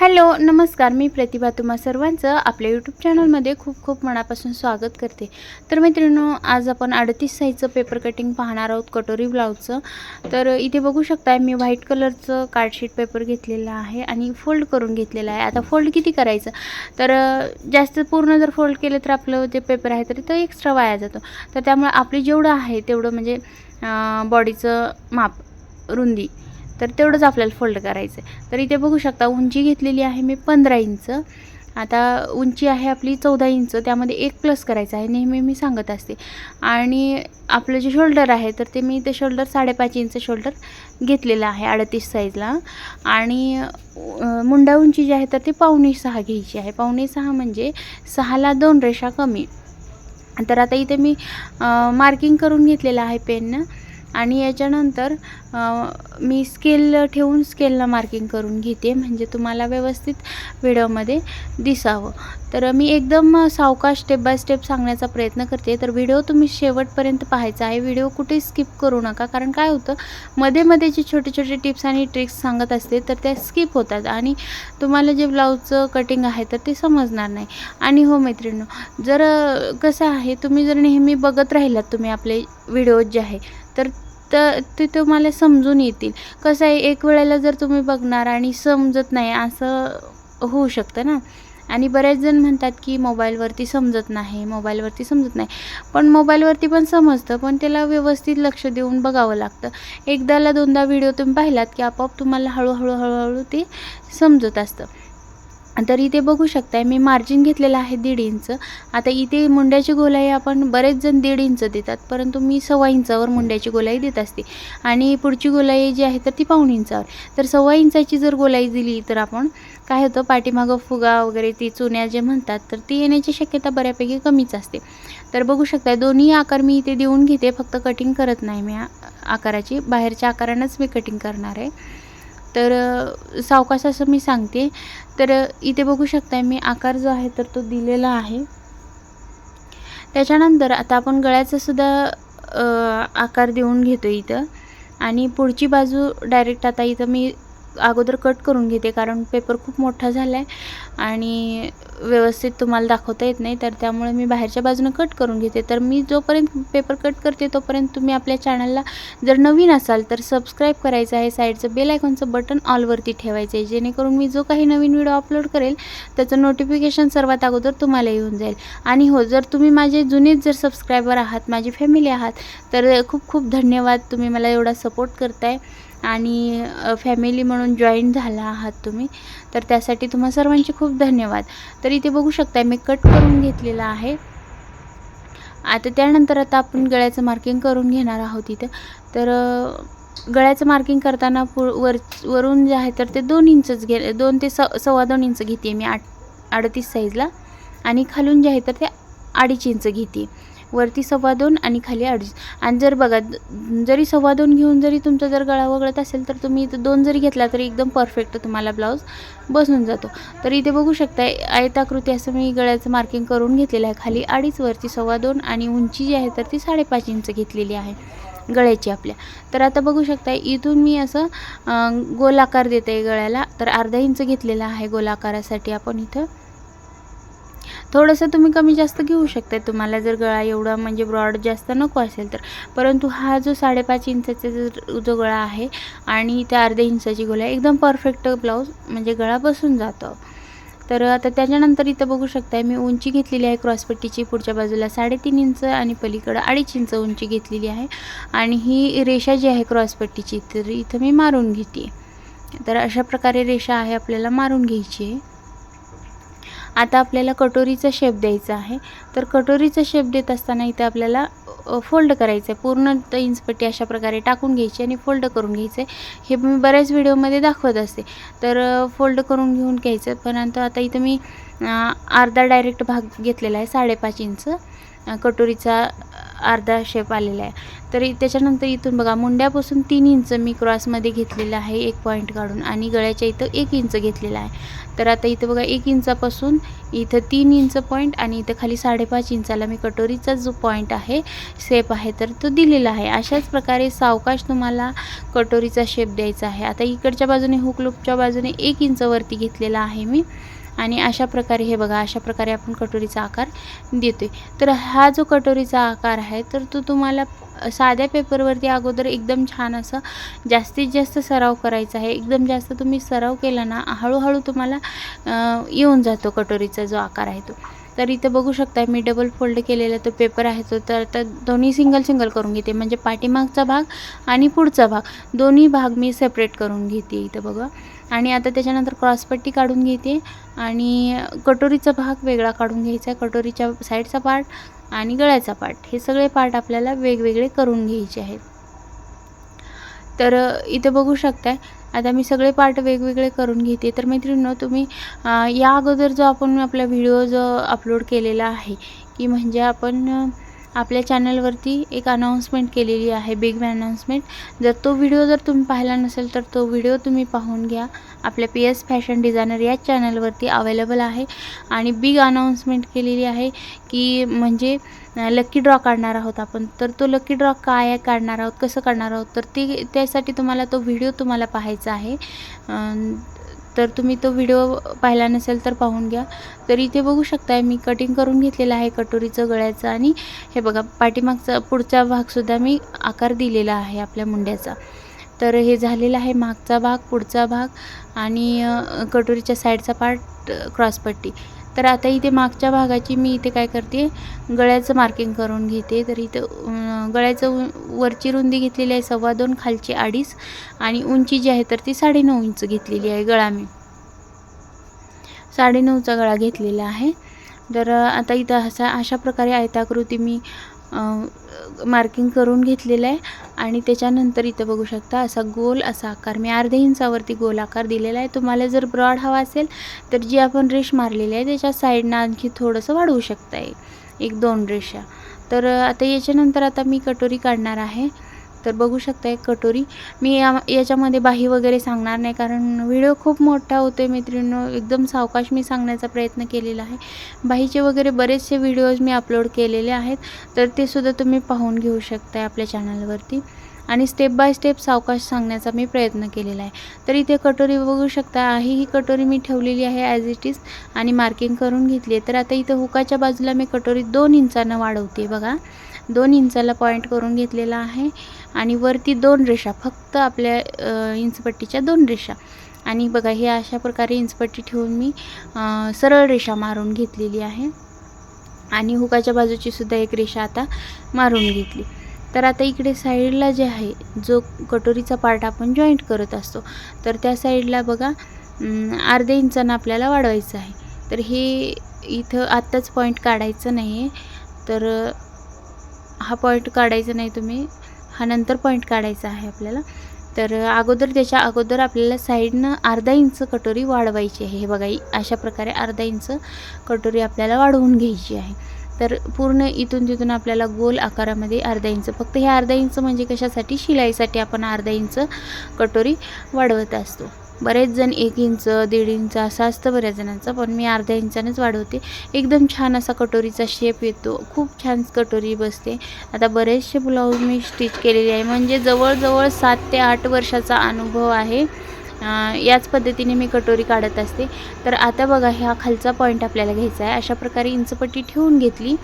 Hello नमस्कार. मी प्रतिभा तुम्हा सर्वांचं आपल्या यूट्यूब चॅनलमध्ये खूप खूप मनापासून स्वागत करते. तर मैत्रिणींनो आज आपण अडतीस साईजचं पेपर कटिंग पाहणार आहोत कटोरी ब्लाऊजचं तर इथे बघू शकताय मी व्हाईट कलरचं कार्डशीट पेपर घेतलेलं आहे आणि फोल्ड करून घेतलेलं आहे. आता फोल्ड किती करायचं? तर जास्त पूर्ण जर फोल्ड केलं तर आपलं जे पेपर आहे तर तो एक्स्ट्रा वाया जातो. तर त्यामुळे आपली जेवढं आहे तेवढं म्हणजे बॉडीचं माप रुंदी. तर तेवढंच आपल्याला फोल्ड करायचं आहे तर इथे बघू शकता उंची घेतलेली आहे मी पंधरा इंच. आता उंची आहे आपली चौदा इंच त्यामध्ये एक प्लस करायचं आहे नेहमी मी सांगत असते. आणि आपलं जे शोल्डर आहे तर ते मी ते शोल्डर साडेपाच इंच शोल्डर घेतलेलं आहे अडतीस साईजला आणि मुंडा उंची जी आहे तर ती पावणे सहा घ्यायची आहे. पावणे सहा म्हणजे सहाला दोन रेषा कमी. तर आता इथे मी मार्किंग करून घेतलेलं आहे पेननं आणि याच्यानंतर मी स्केल ठेवून स्केलला मार्किंग करून घेते. म्हणजे तुम्हाला व्यवस्थित व्हिडिओमध्ये दिसावं. तर मी एकदम सावकाश स्टेप बाय स्टेप सांगण्याचा प्रयत्न करते. तर व्हिडिओ तुम्ही शेवटपर्यंत पाहायचा आहे. व्हिडिओ कुठे स्किप करू नका. कारण काय होतं? मध्ये मध्ये जे छोटे छोटे टिप्स आणि ट्रिक्स सांगत असते तर त्या स्किप होतात. आणि तुम्हाला जे ब्लाऊजचं कटिंग आहे तर ते समजणार नाही. आणि हो मैत्रिणी जर कसं आहे तुम्ही जर नेहमी बघत राहिलात तुम्ही आपले व्हिडिओज जे आहे तर तर ते तुम्हाला समजून येतील. कसं आहे एक वेळेला जर तुम्ही बघणार आणि समजत नाही असं होऊ शकतं ना. आणि बरेच जण म्हणतात की मोबाईलवरती समजत नाही मोबाईलवरती समजत नाही. पण मोबाईलवरती पण समजतं पण त्याला व्यवस्थित लक्ष देऊन बघावं लागतं. एकदाला दोनदा व्हिडिओ तुम्ही पाहिलात की आपोआप तुम्हाला हळूहळू हळूहळू ते समजत असतं. तर इथे बघू शकताय. मी मार्जिन घेतलेलं आहे दीड इंच आता इथे मुंड्याची गोलाई आपण बरेच जण दीड इंच देतात परंतु मी सव्वा इंचावर मुंड्याची गोलाई देत असते. आणि पुढची गोलाई जी आहे तर ती पाऊण इंचावर तर सव्वा इंचाची जर गोलाई दिली तर आपण काय होतं पाठीमागं फुगा वगैरे ती चुन्या जे म्हणतात तर ती येण्याची शक्यता बऱ्यापैकी कमीच असते. तर बघू शकताय दोन्ही आकार मी इथे देऊन घेते फक्त कटिंग करत नाही मी. आकाराची बाहेरच्या आकारानंच मी कटिंग करणार आहे. तर सावकाश असं मी सांगते. तर इथे बघू शकताय मी आकार जो आहे तर तो दिलेला आहे. त्याच्यानंतर आता आपण गळ्याचा सुद्धा आकार देऊन घेतो इथं. आणि पुढची बाजू डायरेक्ट आता इथं मी अगोदर कट करून घेते कारण पेपर खूप मोठा झाला आहे आणि व्यवस्थित तुम्हाला दाखवता येत नाही तर त्यामुळे मी बाहेरच्या बाजूनं कट करून घेते. तर मी जोपर्यंत पेपर कट करते तोपर्यंत तुम्ही आपल्या चॅनलला जर नवीन असाल तर सबस्क्राईब करायचं आहे. साईडचं बेल आयकॉनचं बटन ऑलवरती ठेवायचं आहे जेणेकरून मी जो काही नवीन व्हिडिओ अपलोड करेल त्याचं नोटिफिकेशन सर्वात अगोदर तुम्हाला येऊन जाईल. आणि हो जर तुम्ही माझे जुनेच जर सबस्क्रायबर आहात माझी फॅमिली आहात तर खूप खूप धन्यवाद तुम्ही मला एवढा सपोर्ट करताय. आणि फॅमिली म्हणून जॉईन झाला आहात तुम्ही तर त्यासाठी तुम्हा सर्वांचे खूप धन्यवाद. तर इथे बघू शकताय मी कट करून घेतलेला आहे. आता त्यानंतर आता आपण गळ्याचं मार्किंग करून घेणार आहोत इथं. तर गळ्याचं मार्किंग करताना पु वर वरून जे आहे तर ते दोन इंचच घे दोन ते स सव्वा दोन इंच घेते मी आठ अडतीस साईजला आणि खालून जे आहे तर ते अडीच इंच घेते वरती सव्वा दोन आणि खाली अडीच. आणि जर बघा जरी सव्वा दोन घेऊन जरी तुमचा जर गळा वगळत असेल तर तुम्ही इथं दोन जरी घेतला तरी एकदम परफेक्ट तुम्हाला ब्लाऊज बसून जातो. तर इथे बघू शकताय आयताकृती असं मी गळ्याचं मार्किंग करून घेतलेलं आहे. खाली अडीच वरती सव्वा दोन आणि उंची जी आहे तर ती साडेपाच इंच घेतलेली आहे गळ्याची आपल्या. तर आता बघू शकता इथून मी असं गोलाकार देते गळ्याला. तर अर्धा इंच घेतलेला आहे गोलाकारासाठी आपण इथं. थोडंसं तुम्ही कमी जास्त घेऊ शकता तुम्हाला जर गळा एवढा म्हणजे ब्रॉड जास्त नको असेल तर. परंतु हा जो साडेपाच इंचाचा जो जो गळा आहे आणि त्या अर्ध्या इंचाची गोळा एकदम परफेक्ट ब्लाऊज म्हणजे गळा बसून जातो. तर आता त्याच्यानंतर इथं बघू शकताय मी उंची घेतलेली आहे क्रॉसपट्टीची पुढच्या बाजूला साडेतीन इंच आणि पलीकडं अडीच इंच उंची घेतलेली आहे. आणि ही रेषा जी आहे क्रॉसपट्टीची तर इथं मी मारून घेते. तर अशा प्रकारे रेषा आहे आपल्याला मारून घ्यायची आहे. आता आपल्याला कटोरीचा शेप द्यायचा आहे. तर कटोरीचा शेप देत असताना इथे आपल्याला फोल्ड करायचं आहे पूर्ण इंचपट्टी अशा प्रकारे टाकून घ्यायची आणि फोल्ड करून घ्यायचं आहे हे मी बऱ्याच व्हिडिओमध्ये दाखवत असते. तर फोल्ड करून घेऊन घ्यायचं. परंतु आता इथं मी अर्धा डायरेक्ट भाग घेतलेला आहे साडेपाच इंच. कटोरीचा अर्धा शेप आलेला आहे. तर त्याच्यानंतर इथून बघा मुंड्यापासून तीन इंच मी क्रॉसमध्ये घेतलेलं आहे एक पॉईंट काढून. आणि गळ्याच्या इथं एक इंच घेतलेला आहे. तर आता इथं बघा एक इंचापासून इथं तीन इंच पॉईंट आणि इथं खाली साडेपाच इंचाला मी कटोरीचा जो पॉईंट आहे शेप आहे तर तो दिलेला आहे. अशाच प्रकारे सावकाश तुम्हाला कटोरीचा शेप द्यायचा आहे. आता इकडच्या बाजूने हुक लूपच्या बाजूने एक इंचवरती घेतलेला आहे मी. आणि अशा प्रकारे हे बघा अशा प्रकारे आपण कटोरीचा आकार देतो आहे तर हा जो कटोरीचा आकार आहे तर तो तुम्हाला साध्या पेपरवरती अगोदर एकदम छान असं जास्तीत जास्त सराव करायचा आहे. एकदम जास्त तुम्ही सराव केला ना हळूहळू तुम्हाला येऊन जातो कटोरीचा जो आकार आहे तो. तर इथं बघू शकता मी डबल फोल्ड केलेला तो पेपर आहे तो तर आता दोन्ही सिंगल सिंगल करून घेते. म्हणजे पाठीमागचा भाग आणि पुढचा भाग. दोन्ही भाग मी सेपरेट करून घेते इथं बघा. आणि आता त्याच्यानंतर क्रॉसपट्टी काढून घेते आणि कटोरीचा भाग वेगळा काढून घ्यायचा आहे. कटोरीच्या साईडचा पार्ट आणि गळ्याचा पार्ट. हे सगळे पार्ट आपल्याला वेगवेगळे करून घ्यायचे आहेत. तर इथं इथे बघू शकताय आता मी सगळे पार्ट वेगवेगळे करून घेते. तर मैत्रिणींनो तुम्ही या अगोदर जो आपण आपला व्हिडिओ जो अपलोड केलेला आहे की म्हणजे आपण आपल्या चॅनलवरती एक अनाऊन्समेंट केलेली आहे बिग अनाऊन्समेंट जर तो व्हिडिओ जर तुम्ही पाहिला नसेल तर तो व्हिडिओ तुम्ही पाहून घ्या. आपल्या पी एस फॅशन डिझायनर या चॅनलवरती अवेलेबल आहे. आणि बिग अनाऊन्समेंट केलेली आहे की म्हणजे लक्की ड्रॉ काढणार आहोत आपण. तर तो लक्की ड्रॉ काय काढणार आहोत कसं काढणार आहोत तर ते त्यासाठी तुम्हाला तो व्हिडिओ तुम्हाला पाहायचा आहे. तर तुम्ही तो व्हिडिओ पाहिला नसेल तर पाहून घ्या. तर इथे बघू शकताय मी कटिंग करून घेतलेलं आहे कटोरीचं गळ्याचं आणि हे बघा पाठीमागचा पुढचा भागसुद्धा मी आकार दिलेला आहे आपल्या मुंड्याचा. तर हे झालेलं आहे मागचा भाग पुढचा भाग आणि कटोरीच्या साईडचा पार्ट क्रॉसपट्टी तर आता इथे मागच्या भागाची मी इथे काय करते गळ्याचं मार्किंग करून घेते. तर इथं गळ्याचं वरची रुंदी घेतलेली आहे सव्वा दोन खालची अडीच आणि उंची जी आहे तर ती साडेनऊ इंच घेतलेली आहे गळा मी. साडेनऊचा गळा घेतलेला आहे. तर आता इथं असा अशा प्रकारे आयताकृती मी मार्किंग करून घेतलेलं आहे. आणि त्याच्यानंतर इथं बघू शकता असा गोल असा आकार मी अर्ध्या इंचावरती गोल आकार दिलेला आहे. तुम्हाला जर ब्रॉड हवा असेल तर जी आपण रेश मारलेली आहे त्याच्या साईडनं आणखी थोडंसं वाढवू शकता एक दोन रेषा. तर आता याच्यानंतर आता मी कटोरी काढणार आहे. तर बघू शकता एक कटोरी. मी या याच्यामध्ये बाही वगैरे सांगणार नाही कारण व्हिडिओ खूप मोठा होतो आहे मैत्रिणींनो एकदम सावकाश मी सांगण्याचा प्रयत्न केलेला आहे. बाहीचे वगैरे बरेचसे व्हिडिओज मी अपलोड केलेले आहेत. तर ते सुद्धा तुम्ही पाहून घेऊ शकताय आपल्या चॅनलवरती. आणि स्टेप बाय स्टेप सावकाश सांगण्याचा मी प्रयत्न केलेला आहे. तर इथे कटोरी बघू शकता आहे ही कटोरी मी ठेवलेली आहे ॲज इट इज आणि मार्किंग करून घेतली आहे. तर आता इथं हुकाच्या बाजूला मी कटोरी दोन इंचानं वाढवते बघा. दोन इंचाला पॉईंट करून घेतलेला आहे. आणि वरती दोन रेषा फक्त आपल्या इंचपट्टीच्या दोन रेषा. आणि बघा हे अशा प्रकारे इंचपट्टी ठेवून मी सरळ रेषा मारून घेतलेली आहे. आणि हुकाच्या बाजूची सुद्धा एक रेषा आता मारून घेतली. तर आता इकडे साईडला जे आहे जो कटोरीचा पार्ट आपण जॉईंट करत असतो तर त्या साईडला बघा अर्ध्या इंचानं आपल्याला वाढवायचं आहे. तर हे इथं आत्ताच पॉईंट काढायचं नाही आहे तर हा पॉईंट काढायचा नाही तुम्ही. हा नंतर पॉईंट काढायचा आहे आपल्याला. तर अगोदर त्याच्या अगोदर आपल्याला साईडनं अर्धा इंच कटोरी वाढवायची आहे. हे बघा अशा प्रकारे अर्धा इंच कटोरी आपल्याला वाढवून घ्यायची आहे. तर पूर्ण इथून तिथून आपल्याला गोल आकारामध्ये अर्धा इंच फक्त हे अर्धा इंच म्हणजे कशासाठी? शिलाईसाठी आपण अर्धा इंच कटोरी वाढवत असतो. बरेच जण एक इंच दीड इंच असं असतं बऱ्याच जणांचं पण मी अर्ध्या इंचानेच वाढवते. एकदम छान असा कटोरीचा शेप येतो. खूप छान कटोरी बसते. आता बरेचसे ब्लाऊज मी स्टिच केलेले आहे. म्हणजे जवळजवळ सात ते आठ वर्षाचा अनुभव आहे. याच पद्धतीने मी कटोरी काढत असते. तर आता बघा ह्या खालचा पॉईंट आपल्याला घ्यायचा आहे. अशा प्रकारे इंचपट्टी ठेवून घेतली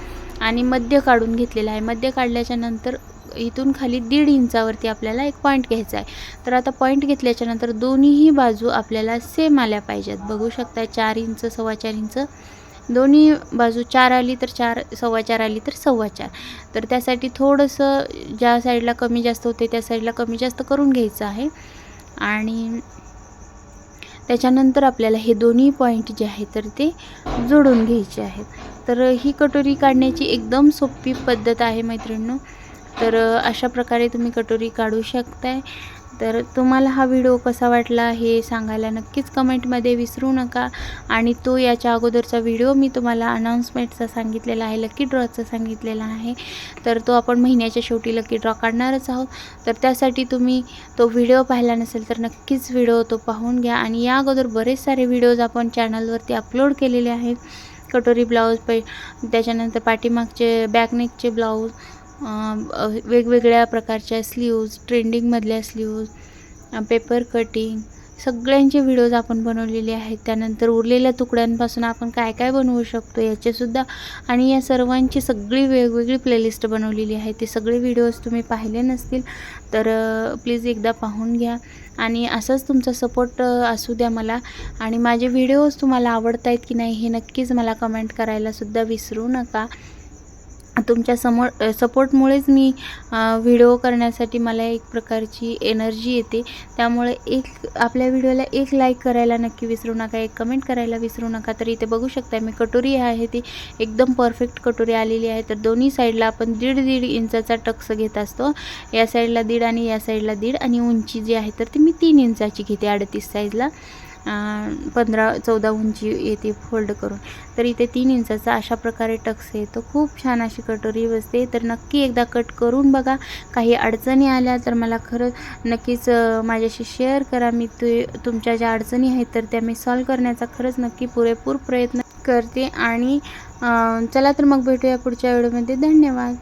आणि मध्य काढून घेतलेला आहे. मध्य काढल्याच्या नंतर इथून खाली दीड इंचावरती आपल्याला एक पॉईंट घ्यायचा आहे. तर आता पॉईंट घेतल्याच्यानंतर दोन्हीही बाजू आपल्याला सेम आल्या पाहिजेत. बघू शकता चार इंच सव्वा चार इंच. दोन्ही बाजू चार आली तर चार सव्वा चार आली तर सव्वा चार. तर त्यासाठी थोडंसं ज्या साईडला कमी जास्त होते त्या साईडला कमी जास्त करून घ्यायचं आहे. आणि त्याच्यानंतर आपल्याला हे दोन्ही पॉईंट जे आहे तर ते जोडून घ्यायचे आहेत. तर ही कटोरी काढण्याची एकदम सोपी पद्धत आहे मैत्रिणींनो. तर अशा प्रकारे तुम्ही कटोरी काढू शकताय. तर तुम्हाला हा व्हिडिओ कसा वाटला हे सांगायला नक्कीच कमेंटमध्ये विसरू नका. आणि तो याच्या अगोदरचा व्हिडिओ मी तुम्हाला अनाऊन्समेंटचा सांगितलेला आहे लकी ड्रॉचा सांगितलेला आहे. तर तो आपण महिन्याच्या शेवटी लकी ड्रॉ काढणारच आहोत. तर त्यासाठी तुम्ही तो व्हिडिओ पाहिला नसेल तर नक्कीच व्हिडिओ तो पाहून घ्या. आणि या अगोदर बरेच सारे व्हिडिओज आपण चॅनलवरती अपलोड केलेले आहेत. कटोरी ब्लाऊज पै त्याच्यानंतर पाठीमागचे बॅकनेकचे ब्लाऊज वेगवेगळ्या प्रकारच्या स्लीव्ज ट्रेंडिंगमधल्या स्लीव्ज पेपर कटिंग सगळ्यांचे व्हिडिओज आपण बनवलेले आहेत. त्यानंतर उरलेल्या तुकड्यांपासून आपण काय काय बनवू शकतो याचेसुद्धा आणि या सर्वांची सगळी वेगवेगळी प्लेलिस्ट बनवलेली आहे. ते सगळे व्हिडिओज तुम्ही पाहिले नसतील तर प्लीज एकदा पाहून घ्या. आणि असंच तुमचा सपोर्ट असू द्या मला. आणि माझे व्हिडिओज तुम्हाला आवडत आहेत की नाही हे नक्कीच मला कमेंट करायलासुद्धा विसरू नका. तुमच्यासमोर सपोर्टमुळेच मी व्हिडिओ करण्यासाठी मला एक प्रकारची एनर्जी येते. त्यामुळे एक आपल्या व्हिडिओला एक लाईक करायला नक्की विसरू नका एक कमेंट करायला विसरू नका. तर इथे बघू शकता मी कटोरी आहे ती एकदम परफेक्ट कटोरी आलेली आहे. तर दोन्ही साईडला आपण दीड दीड इंचाचा टक्स घेत असतो. या साईडला दीड आणि या साईडला दीड आणि उंची जी आहे तर ती मी तीन इंचाची घेते अडतीस साईजला पंधरा चौदा उंची येते फोल्ड करून. तर इथे तीन इंचाचा अशा प्रकारे टक्स येतो खूप छान अशी कटोरी बसते. तर नक्की एकदा कट करून बघा. काही अडचणी आल्या तर मला खरं नक्कीच माझ्याशी शेअर करा. मी तु तुमच्या ज्या अडचणी आहेत तर त्या मी सॉल्व करण्याचा खरंच नक्की पुरेपूर प्रयत्न करते. आणि चला तर मग भेटूया पुढच्या व्हिडिओमध्ये धन्यवाद.